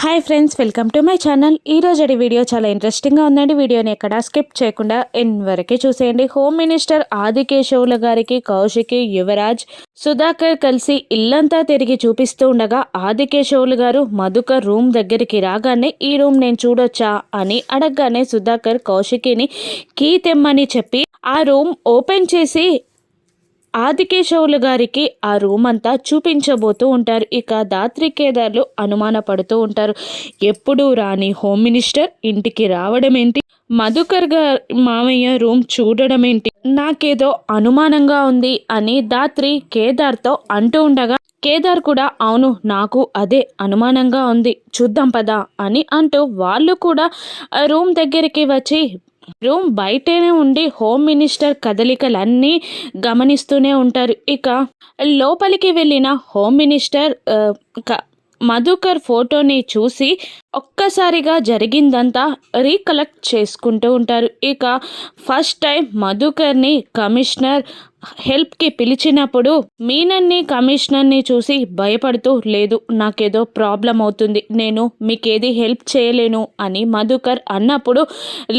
Hi friends welcome to my channel. ఈ రోజు video చాలా ఇంట్రెస్టింగ్గా ఉందండి. వీడియోని ఎక్కడ స్కిప్ చేయకుండా ఎన్ వరకే చూసేయండి. హోమ్ మినిస్టర్ ఆదికేశవుల గారికి కౌశికి యువరాజ్ సుధాకర్ కలిసి ఇల్లంతా తిరిగి చూపిస్తూ ఉండగా ఆదికేశవులు గారు మధుకర్ రూమ్ దగ్గరికి రాగానే ఈ రూమ్ నేను చూడొచ్చా? అని అడగగానే సుధాకర్ కౌశికిని కీ తెమ్మని చెప్పి ఆ రూమ్ ఓపెన్ చేసి ఆదికేశవులు గారికి ఆ రూమ్ అంతా చూపించబోతూ ఉంటారు. ఇక దాత్రి కేదార్లు అనుమానపడుతూ ఉంటారు. ఎప్పుడు రాని హోమ్ మినిస్టర్ ఇంటికి రావడం ఏంటి? మధుకర్ గారు మామయ్య రూమ్ చూడడం ఏంటి? నాకేదో అనుమానంగా ఉంది అని దాత్రి కేదార్తో అంటూ ఉండగా కేదార్ కూడా అవును నాకు అదే అనుమానంగా ఉంది. చూద్దాం పదా అని అంటూ వాళ్ళు కూడా రూమ్ దగ్గరికి వచ్చి రూమ్ బయటనే ఉండి హోమ్ మినిస్టర్ కదలికలన్నీ గమనిస్తూనే ఉంటారు. ఇక లోపలికి వెళ్ళిన హోమ్ మినిస్టర్ మధుకర్ ఫోటోని చూసి ఒక్కసారిగా జరిగిందంతా రీకలెక్ట్ చేసుకుంటూ ఉంటారు. ఇక ఫస్ట్ టైం మధుకర్ని కమిషనర్ హెల్ప్కి పిలిచినప్పుడు మీనన్ని కమిషనర్ని చూసి భయపడుతూ లేదు నాకేదో ప్రాబ్లం అవుతుంది నేను మీకేది హెల్ప్ చేయలేను అని మధుకర్ అన్నప్పుడు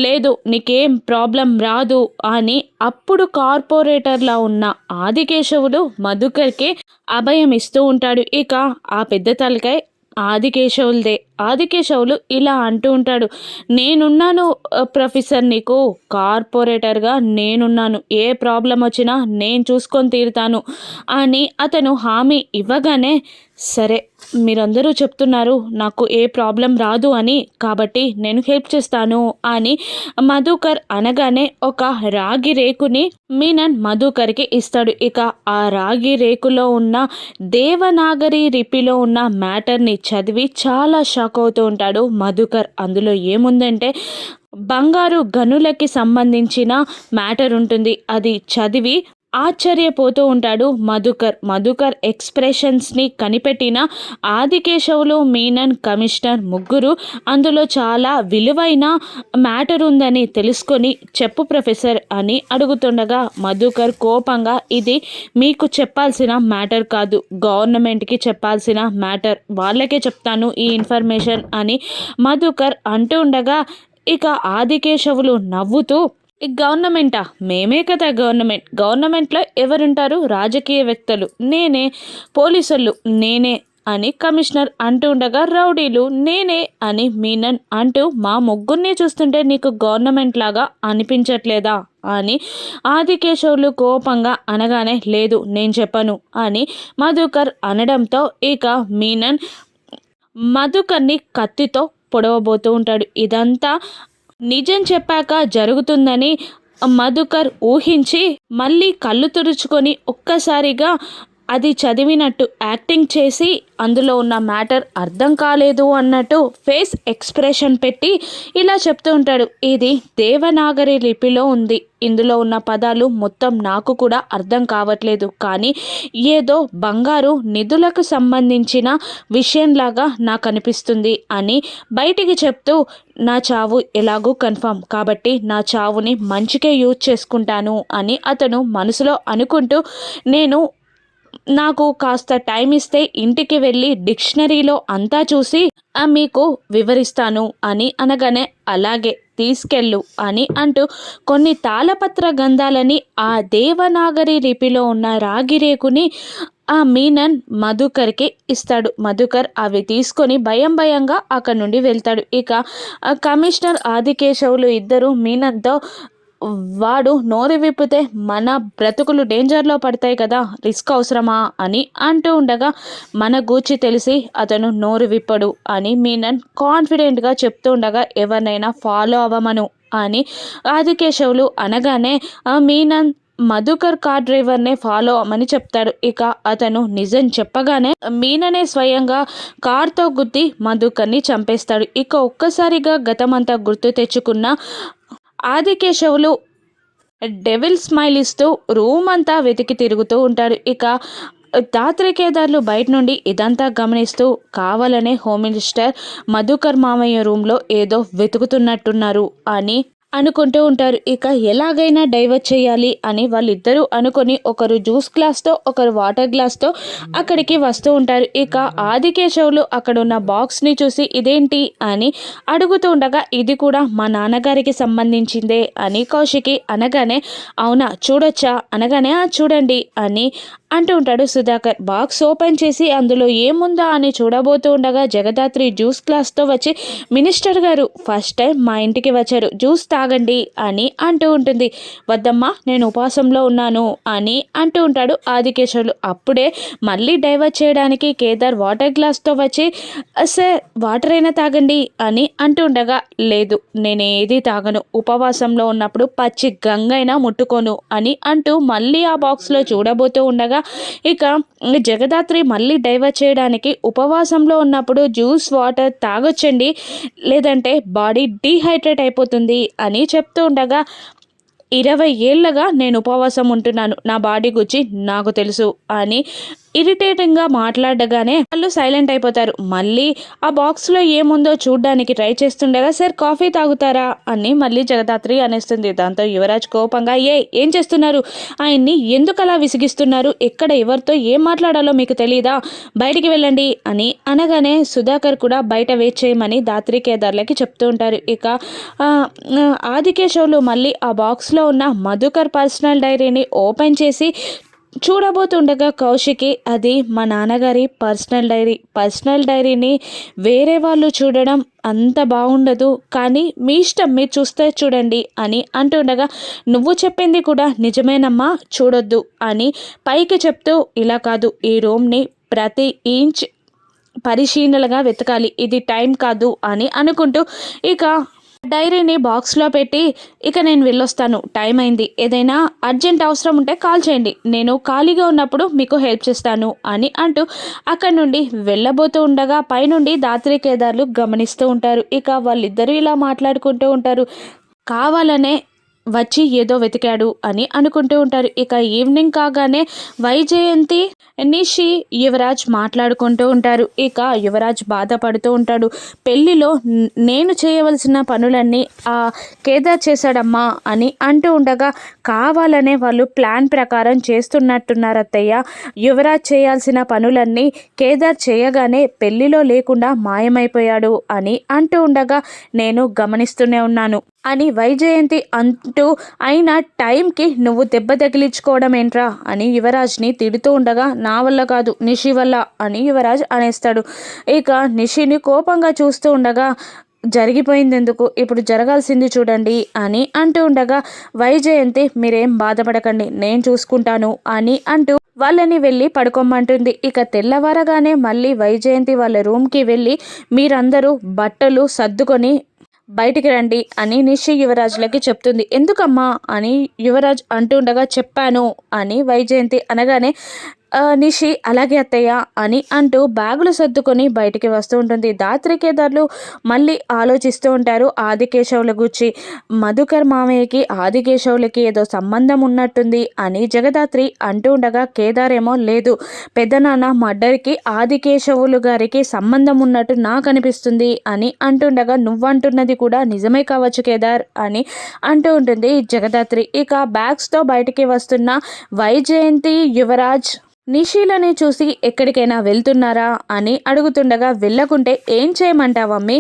లేదు నీకేం ప్రాబ్లం రాదు అని అప్పుడు కార్పొరేటర్లా ఉన్న ఆదికేశవుడు మధుకర్కి అభయం ఇస్తూ ఉంటాడు. ఇక ఆ పెద్ద తలకాయ ఆదికేశవులదే. ఆదికేశవులు ఇలా అంటూ ఉంటాడు. నేనున్నాను ప్రొఫెసర్ నీకు. కార్పొరేటర్గా నేనున్నాను. ఏ ప్రాబ్లం వచ్చినా నేను చూసుకొని తీరుతాను. అని అతను హామీ ఇవ్వగానే సరే మీరందరూ చెప్తున్నారు నాకు ఏ ప్రాబ్లం రాదు అని కాబట్టి నేను హెల్ప్ చేస్తాను అని మధుకర్ అనగానే ఒక రాగి రేకుని మీనన్ మధుకర్కి ఇస్తాడు. ఇక ఆ రాగి రేకులో ఉన్న దేవనాగరి రిపిలో ఉన్న మ్యాటర్ని చదివి చాలా షాక్ అవుతూ ఉంటాడు మధుకర్. అందులో ఏముందంటే బంగారు గనులకి సంబంధించిన మ్యాటర్ ఉంటుంది. అది చదివి ఆశ్చర్యపోతూ ఉంటాడు. మధుకర్ మధుకర్ ఎక్స్ప్రెషన్స్ని కనిపెట్టిన ఆదికేశవులు మీనన్ కమిషనర్ ముగ్గురు అందులో చాలా విలువైన మ్యాటర్ ఉందని తెలుసుకొని చెప్పు ప్రొఫెసర్ అని అడుగుతుండగా మధుకర్ కోపంగా ఇది మీకు చెప్పాల్సిన మ్యాటర్ కాదు. గవర్నమెంట్కి చెప్పాల్సిన మ్యాటర్. వాళ్ళకే చెప్తాను ఈ ఇన్ఫర్మేషన్ అని మధుకర్ అంటూ ఉండగా ఇక ఆదికేశవులు నవ్వుతూ గవర్నమెంటా? మేమే కదా గవర్నమెంట్. గవర్నమెంట్లో ఎవరుంటారు? రాజకీయ వ్యక్తులు. నేనే పోలీసులు. నేనే అని కమిషనర్ అంటూ ఉండగా రౌడీలు. నేనే అని మీనన్ అంటూ మా ముగ్గురిని చూస్తుంటే నీకు గవర్నమెంట్ లాగా అనిపించట్లేదా? అని ఆదికేశవులు కోపంగా అనగానే లేదు నేను చెప్పను అని మధుకర్ అనడంతో ఇక మీనన్ మధుకర్ని కత్తితో పొడవబోతూ ఉంటాడు. ఇదంతా నిజం చెప్పాక జరుగుతుందని మధుకర్ ఊహించి మళ్ళీ కళ్ళు తుడుచుకొని ఒక్కసారిగా అది చదివినట్టు యాక్టింగ్ చేసి అందులో ఉన్న మ్యాటర్ అర్థం కాలేదు అన్నట్టు ఫేస్ ఎక్స్ప్రెషన్ పెట్టి ఇలా చెప్తూ ఉంటాడు. ఇది దేవనాగరి లిపిలో ఉంది. ఇందులో ఉన్న పదాలు మొత్తం నాకు కూడా అర్థం కావట్లేదు. కానీ ఏదో బంగారు నిధులకు సంబంధించిన విషయంలాగా నాకు అనిపిస్తుంది అని బయటికి చెప్తూ నా చావు ఎలాగూ కన్ఫర్మ్ కాబట్టి నా చావుని మంచికే యూజ్ చేసుకుంటాను అని అతను మనసులో అనుకుంటూ నేను నాకు కాస్త టైం ఇస్తే ఇంటికి వెళ్ళి డిక్షనరీలో అంతా చూసి మీకు వివరిస్తాను అని అనగానే అలాగే తీసుకెళ్ళు అని అంటూ కొన్ని తాళపత్ర గంధాలని ఆ దేవనాగరి లిపిలో ఉన్న రాగి రేకుని ఆ మీనన్ మధుకర్కి ఇస్తాడు. మధుకర్ అవి తీసుకొని భయం భయంగా అక్కడి నుండి వెళ్తాడు. ఇక కమిషనర్ ఆదికేశవులు ఇద్దరు మీనన్తో వాడు నోరు విప్పితే మన బ్రతుకులు డేంజర్లో పడతాయి కదా రిస్క్ అవసరమా అని అంటూ ఉండగా మన గూచి తెలిసి అతను నోరు విప్పడు అని మీనన్ కాన్ఫిడెంట్గా చెప్తూ ఉండగా ఎవరినైనా ఫాలో అవ్వమను అని ఆదికేశవులు అనగానే మీనన్ మధుకర్ కార్ డ్రైవర్నే ఫాలో అవ్వమని చెప్తాడు. ఇక అతను నిజం చెప్పగానే మీననే స్వయంగా కార్తో గుద్ది మధుకర్ని చంపేస్తాడు. ఇక ఒక్కసారిగా గతమంతా గుర్తు తెచ్చుకున్న ఆదికేశవులు డెవిల్ స్మైల్ ఇస్తూ రూమ్ అంతా వెతికి తిరుగుతూ ఉంటాడు. ఇక దాత్రికేదార్లు బయట నుండి ఇదంతా గమనిస్తూ కావాలనే హోమ్ మినిస్టర్ మధుకర్ మామయ్య రూమ్లో ఏదో వెతుకుతున్నట్టున్నారు అని అనుకుంటూ ఉంటారు. ఇక ఎలాగైనా డైవర్ట్ చేయాలి అని వాళ్ళిద్దరూ అనుకొని ఒకరు జ్యూస్ గ్లాస్తో ఒకరు వాటర్ గ్లాస్తో అక్కడికి వస్తూ ఉంటారు. ఇక ఆదికేశవులు అక్కడ ఉన్న బాక్స్ని చూసి ఇదేంటి అని అడుగుతూ ఉండగా ఇది కూడా మా నాన్నగారికి సంబంధించిందే అని కౌశికి అనగానే అవునా చూడొచ్చా? అనగానే చూడండి అని అంటూ ఉంటాడు సుధాకర్. బాక్స్ ఓపెన్ చేసి అందులో ఏముందా అని చూడబోతూ ఉండగా జగదాత్రి జ్యూస్ గ్లాస్తో వచ్చి మినిస్టర్ గారు ఫస్ట్ టైం మా ఇంటికి వచ్చారు. జ్యూస్ తాగండి అని అంటూ ఉంటుంది. వద్దమ్మా నేను ఉపవాసంలో ఉన్నాను అని అంటూ ఉంటాడు ఆదికేశ్వర్లు అప్పుడే మళ్ళీ డైవర్ట్ చేయడానికి కేదార్ వాటర్ గ్లాస్తో వచ్చి సార్ వాటర్ అయినా తాగండి అని అంటూ ఉండగా లేదు నేను ఏది తాగను. ఉపవాసంలో ఉన్నప్పుడు పచ్చి గంగైనా ముట్టుకోను అని అంటూ మళ్ళీ ఆ బాక్స్లో చూడబోతూ ఉండగా ఇక జగదాత్రి మళ్ళీ డైవర్ట్ చేయడానికి ఉపవాసంలో ఉన్నప్పుడు జ్యూస్ వాటర్ తాగొచ్చండి. లేదంటే బాడీ డీహైడ్రేట్ అయిపోతుంది అని చెప్తూ ఉండగా ఇరవై ఏళ్ళగా నేను ఉపవాసం ఉంటున్నాను. నా బాడీ గురించి నాకు తెలుసు అని ఇరిటేటింగ్గా మాట్లాడగానే వాళ్ళు సైలెంట్ అయిపోతారు. మళ్ళీ ఆ బాక్స్లో ఏముందో చూడ్డానికి ట్రై చేస్తుండగా సార్ కాఫీ తాగుతారా? అని మళ్ళీ జగదాత్రి అనేస్తుంది. దాంతో యువరాజ్ కోపంగా ఏ ఏం చేస్తున్నారు? ఆయన్ని ఎందుకు అలా విసిగిస్తున్నారు? ఎక్కడ ఎవరితో ఏం మాట్లాడాలో మీకు తెలియదా బయటికి వెళ్ళండి అని అనగానే సుధాకర్ కూడా బయట వెయిట్ చేయమని దాత్రి కేదార్లకి చెప్తూ ఉంటారు. ఇక ఆదికేశవులు మళ్ళీ ఆ బాక్స్లో ఉన్న మధుకర్ పర్సనల్ డైరీని ఓపెన్ చేసి చూడబోతుండగా కౌశికి అది మా నాన్నగారి పర్సనల్ డైరీ. పర్సనల్ డైరీని వేరే వాళ్ళు చూడడం అంత బాగుండదు కానీ మీ ఇష్టం మీరు చూస్తే చూడండి అని అంటుండగా నువ్వు చెప్పింది కూడా నిజమేనమ్మా చూడొద్దు అని పైకి చెప్తూ ఇలా కాదు ఈ రూమ్ని ప్రతి ఇంచ్ పరిశీలనగా వెతకాలి ఇది టైం కాదు అని అనుకుంటూ ఇక డైరీని బాక్స్లో పెట్టి ఇక నేను వెళ్ళొస్తాను. టైం అయింది. ఏదైనా అర్జెంట్ అవసరం ఉంటే కాల్ చేయండి. నేను ఖాళీగా ఉన్నప్పుడు మీకు హెల్ప్ చేస్తాను అని అంటూ అక్కడి నుండి వెళ్ళబోతూ ఉండగా పైనుండి దాత్రి కేదార్లు గమనిస్తూ ఉంటారు. ఇక వాళ్ళిద్దరూ ఇలా మాట్లాడుకుంటూ ఉంటారు. కావాలనే వచ్చి ఏదో వెతికాడు అని అనుకుంటూ ఉంటారు. ఇక ఈవినింగ్ కాగానే వైజయంతి నిషి యువరాజ్ మాట్లాడుకుంటూ ఉంటారు. ఇక యువరాజ్ బాధపడుతూ ఉంటాడు. పెళ్ళిలో నేను చేయవలసిన పనులన్నీ ఆ కేదార్ చేశాడమ్మా అని అంటూ ఉండగా కావాలనే వాళ్ళు ప్లాన్ ప్రకారం చేస్తున్నట్టున్నారు అత్తయ్య. యువరాజ్ చేయాల్సిన పనులన్నీ కేదార్ చేయగానే పెళ్ళిలో లేకుండా మాయమైపోయాడు అని అంటూ ఉండగా నేను గమనిస్తూనే ఉన్నాను. అని వైజయంతి అంటూ అయిన టైంకి నువ్వు దెబ్బ తగిలించుకోవడం ఏంట్రా? అని యువరాజ్ని తిడుతూ ఉండగా నా వల్ల కాదు నిషి వల్ల అని యువరాజ్ అనేస్తాడు. ఇక నిషిని కోపంగా చూస్తూ ఉండగా జరిగిపోయింది ఎందుకు ఇప్పుడు జరగాల్సింది చూడండి అని అంటూ ఉండగా వైజయంతి మీరేం బాధపడకండి నేను చూసుకుంటాను అని అంటూ వాళ్ళని వెళ్ళి పడుకోమంటుంది. ఇక తెల్లవారగానే మళ్ళీ వైజయంతి వాళ్ళ రూమ్కి వెళ్ళి మీరందరూ బట్టలు సర్దుకొని బయటికి రండి అని నిషి యువరాజులకి చెప్తుంది. ఎందుకమ్మా అని యువరాజ్ అంటుండగా చెప్పాను అని వైజయంతి అనగానే నిషి అలాగే అత్తయ్య అని అంటూ బ్యాగులు సర్దుకొని బయటికి వస్తూ ఉంటుంది. దాత్రి కేదార్లు మళ్ళీ ఆలోచిస్తూ ఉంటారు ఆదికేశవుల గురించి మధుకర్ మామయ్యకి ఆదికేశవులకి ఏదో సంబంధం ఉన్నట్టుంది అని జగదాత్రి అంటూ ఉండగా కేదార్ ఏమో లేదు పెద్దనాన్న మర్డర్కి ఆదికేశవులు గారికి సంబంధం ఉన్నట్టు నాకు అనిపిస్తుంది అని అంటుండగా నువ్వంటున్నది కూడా నిజమే కావచ్చు కేదార్ అని అంటూ ఉంటుంది జగదాత్రి. ఇక బ్యాగ్స్తో బయటికి వస్తున్న వైజయంతి యువరాజ్ నిషీలని చూసి ఎక్కడికైనా వెళ్తున్నారా అని అడుగుతుండగా వెళ్ళకుంటే ఏం చేయమంటావమ్మి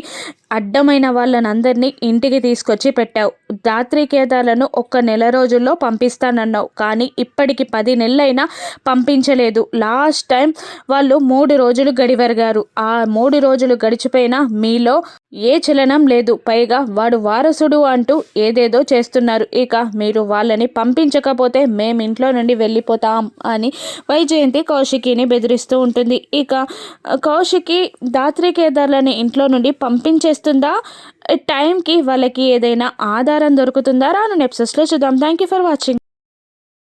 అడ్డమైన వాళ్ళనందరినీ ఇంటికి తీసుకొచ్చి పెట్టావు. దాత్రికేదాలను ఒక్క నెల రోజుల్లో పంపిస్తానన్నావు. కానీ ఇప్పటికి పది నెలలైనా పంపించలేదు. లాస్ట్ టైం వాళ్ళు మూడు రోజులు గడివరగారు. ఆ మూడు రోజులు గడిచిపోయినా మీలో ఏ చలనం లేదు. పైగా వాడు వారసుడు అంటూ ఏదేదో చేస్తున్నారు. ఇక మీరు వాళ్ళని పంపించకపోతే మేము ఇంట్లో నుండి వెళ్ళిపోతాం అని వైజయంతి కౌశికిని బెదిరిస్తూ ఉంటుంది. ఇక కౌశికి దాత్రికేదార్లని ఇంట్లో నుండి పంపించే చేస్తుందా? టైంకి వాళ్ళకి ఏదైనా ఆధారం దొరుకుతుందా? రాను నెప్సెస్లో చూద్దాం. Thank you for watching